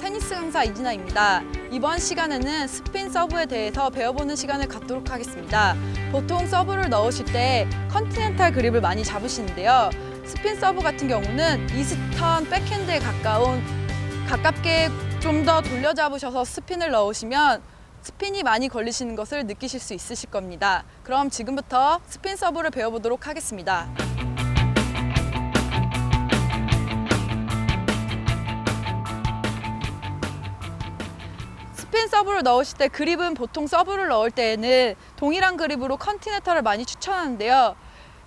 테니스 강사 이진아입니다. 이번 시간에는 스핀 서브에 대해서 배워보는 시간을 갖도록 하겠습니다. 보통 서브를 넣으실 때 컨티넨탈 그립을 많이 잡으시는데요. 스핀 서브 같은 경우는 이스턴 백핸드에 가까운 가깝게 좀 더 돌려 잡으셔서 스핀을 넣으시면 스핀이 많이 걸리시는 것을 느끼실 수 있으실 겁니다. 그럼 지금부터 스핀 서브를 배워보도록 하겠습니다. 스핀 서브를 넣으실 때 그립은 보통 서브를 넣을 때에는 동일한 그립으로 컨티네터를 많이 추천하는데요.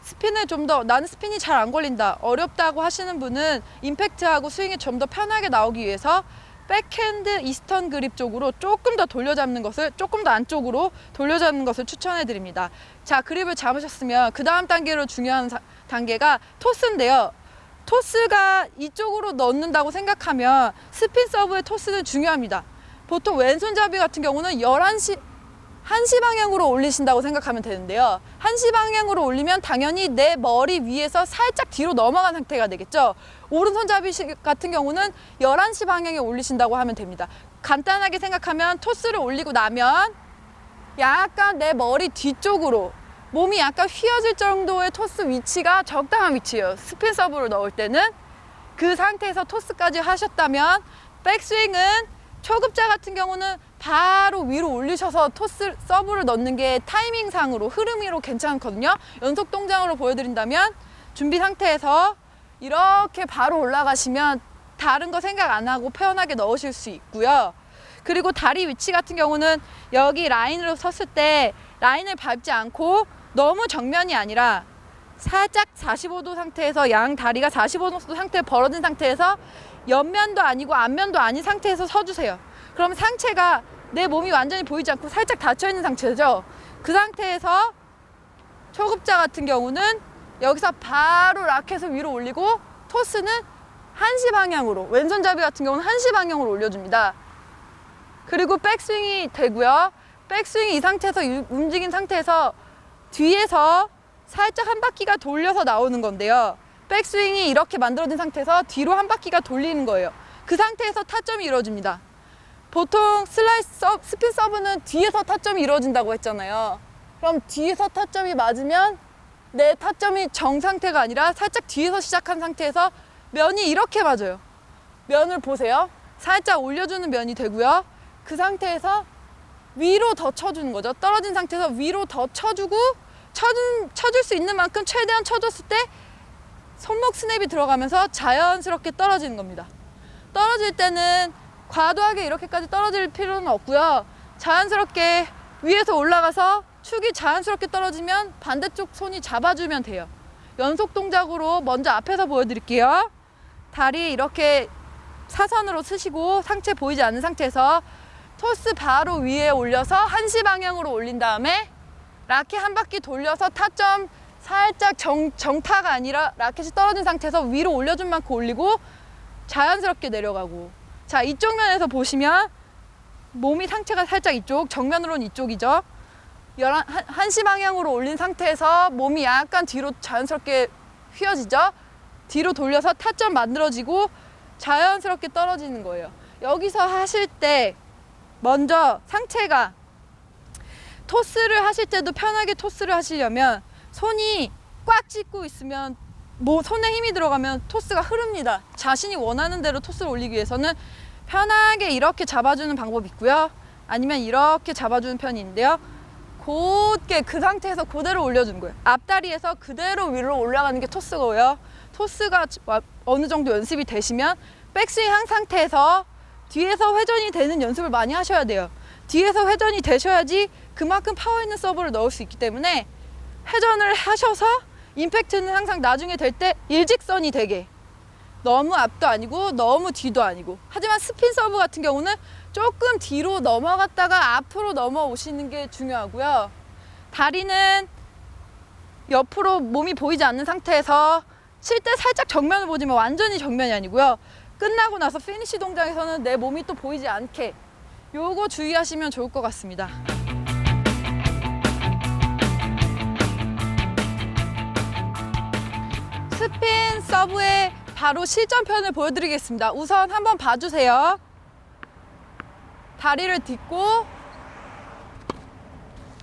스핀을 좀 더 나는 스핀이 잘 안 걸린다 어렵다고 하시는 분은 임팩트하고 스윙이 좀 더 편하게 나오기 위해서 백핸드 이스턴 그립 쪽으로 조금 더 돌려잡는 것을 조금 더 안쪽으로 돌려잡는 것을 추천해 드립니다. 자 그립을 잡으셨으면 그 다음 단계로 중요한 사- 단계가 토스인데요. 토스가 이쪽으로 넣는다고 생각하면 스핀 서브의 토스는 중요합니다. 보통 왼손잡이 같은 경우는 11시, 1시 방향으로 올리신다고 생각하면 되는데요. 1시 방향으로 올리면 당연히 내 머리 위에서 살짝 뒤로 넘어간 상태가 되겠죠. 오른손잡이 시- 같은 경우는 11시 방향에 올리신다고 하면 됩니다. 간단하게 생각하면 토스를 올리고 나면 약간 내 머리 뒤쪽으로 몸이 약간 휘어질 정도의 토스 위치가 적당한 위치예요. 스핀 서브를 넣을 때는 그 상태에서 토스까지 하셨다면 백스윙은 초급자 같은 경우는 바로 위로 올리셔서 토스 서브를 넣는 게 타이밍상으로 흐름이로 괜찮거든요. 연속 동작으로 보여드린다면 준비 상태에서 이렇게 바로 올라가시면 다른 거 생각 안 하고 편하게 넣으실 수 있고요. 그리고 다리 위치 같은 경우는 여기 라인으로 섰을 때 라인을 밟지 않고 너무 정면이 아니라 살짝 45도 상태에서 양 다리가 45도 상태에 벌어진 상태에서 옆면도 아니고 앞면도 아닌 상태에서 서주세요. 그럼 상체가 내 몸이 완전히 보이지 않고 살짝 닫혀 있는 상태죠. 그 상태에서 초급자 같은 경우는 여기서 바로 라켓을 위로 올리고 토스는 한시 방향으로 왼손잡이 같은 경우는 한시 방향으로 올려줍니다. 그리고 백스윙이 되고요. 백스윙이 이 상태에서 유- 움직인 상태에서 뒤에서 살짝 한 바퀴가 돌려서 나오는 건데요. 백스윙이 이렇게 만들어진 상태에서 뒤로 한 바퀴가 돌리는 거예요. 그 상태에서 타점이 이루어집니다. 보통 슬라이스 서, 스핀 서브는 뒤에서 타점이 이루어진다고 했잖아요. 그럼 뒤에서 타점이 맞으면 내 타점이 정 상태가 아니라 살짝 뒤에서 시작한 상태에서 면이 이렇게 맞아요. 면을 보세요. 살짝 올려주는 면이 되고요. 그 상태에서 위로 더 쳐주는 거죠. 떨어진 상태에서 위로 더 쳐주고 쳐준, 쳐줄 수 있는 만큼 최대한 쳐줬을 때 손목 스냅이 들어가면서 자연스럽게 떨어지는 겁니다. 떨어질 때는 과도하게 이렇게까지 떨어질 필요는 없고요. 자연스럽게 위에서 올라가서 축이 자연스럽게 떨어지면 반대쪽 손이 잡아주면 돼요. 연속 동작으로 먼저 앞에서 보여드릴게요. 다리 이렇게 사선으로 쓰시고 상체 보이지 않는 상태에서 토스 바로 위에 올려서 한시 방향으로 올린 다음에 라켓 한 바퀴 돌려서 타점 살짝 정, 정타가 아니라 라켓이 떨어진 상태에서 위로 올려준 만큼 올리고 자연스럽게 내려가고. 자 이쪽 면에서 보시면 몸이 상체가 살짝 이쪽 정면으로는 이쪽이죠. 열한, 한, 한시 방향으로 올린 상태에서 몸이 약간 뒤로 자연스럽게 휘어지죠. 뒤로 돌려서 타점 만들어지고 자연스럽게 떨어지는 거예요. 여기서 하실 때 먼저 상체가 토스를 하실 때도 편하게 토스를 하시려면 손이 꽉 쥐고 있으면 뭐 손에 힘이 들어가면 토스가 흐릅니다. 자신이 원하는 대로 토스를 올리기 위해서는 편하게 이렇게 잡아주는 방법이 있고요. 아니면 이렇게 잡아주는 편이 있는데요. 곧게 그 상태에서 그대로 올려주는 거예요. 앞다리에서 그대로 위로 올라가는 게 토스고요. 토스가 와- 어느 정도 연습이 되시면 백스윙 한 상태에서 뒤에서 회전이 되는 연습을 많이 하셔야 돼요. 뒤에서 회전이 되셔야지 그만큼 파워 있는 서브를 넣을 수 있기 때문에 회전을 하셔서 임팩트는 항상 나중에 될 때 일직선이 되게 너무 앞도 아니고 너무 뒤도 아니고 하지만 스핀 서브 같은 경우는 조금 뒤로 넘어갔다가 앞으로 넘어오시는 게 중요하고요. 다리는 옆으로 몸이 보이지 않는 상태에서 칠 때 살짝 정면을 보지만 완전히 정면이 아니고요. 끝나고 나서 피니시 동작에서는 내 몸이 또 보이지 않게 요거 주의하시면 좋을 것 같습니다. 스핀 서브의 바로 실전편을 보여드리겠습니다. 우선 한번 봐주세요. 다리를 딛고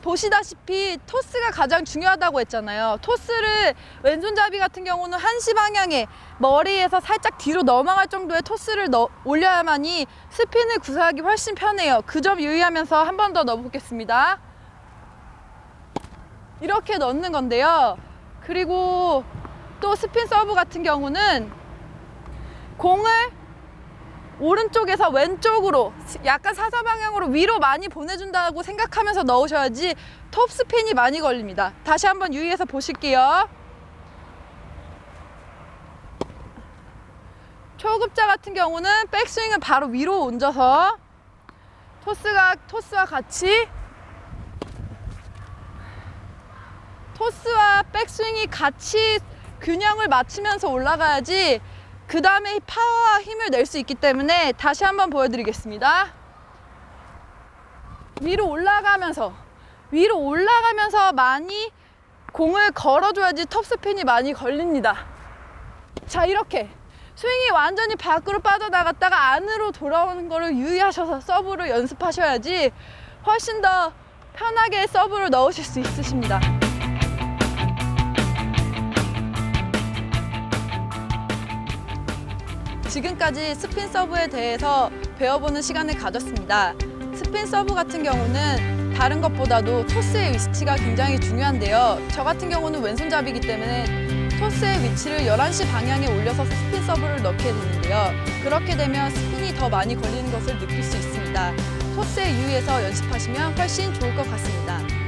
보시다시피 토스가 가장 중요하다고 했잖아요. 토스를 왼손잡이 같은 경우는 한시 방향에 머리에서 살짝 뒤로 넘어갈 정도의 토스를 넣, 올려야만이 스핀을 구사하기 훨씬 편해요. 그 점 유의하면서 한 번 더 넣어보겠습니다. 이렇게 넣는 건데요. 그리고 또 스핀 서브 같은 경우는 공을 오른쪽에서 왼쪽으로 약간 사사 방향으로 위로 많이 보내준다고 생각하면서 넣으셔야지 톱 스핀이 많이 걸립니다. 다시 한번 유의해서 보실게요. 초급자 같은 경우는 백스윙을 바로 위로 얹어서 토스가 토스와 같이 토스와 백스윙이 같이 균형을 맞추면서 올라가야지 그 다음에 파워와 힘을 낼 수 있기 때문에 다시 한번 보여드리겠습니다. 위로 올라가면서 위로 올라가면서 많이 공을 걸어줘야지 톱스핀이 많이 걸립니다. 자 이렇게 스윙이 완전히 밖으로 빠져나갔다가 안으로 돌아오는 거를 유의하셔서 서브를 연습하셔야지 훨씬 더 편하게 서브를 넣으실 수 있으십니다. 지금까지 스핀 서브에 대해서 배워보는 시간을 가졌습니다. 스핀 서브 같은 경우는 다른 것보다도 토스의 위치가 굉장히 중요한데요. 저 같은 경우는 왼손잡이기 때문에 토스의 위치를 11시 방향에 올려서 스핀 서브를 넣게 되는데요. 그렇게 되면 스핀이 더 많이 걸리는 것을 느낄 수 있습니다. 토스에 유의해서 연습하시면 훨씬 좋을 것 같습니다.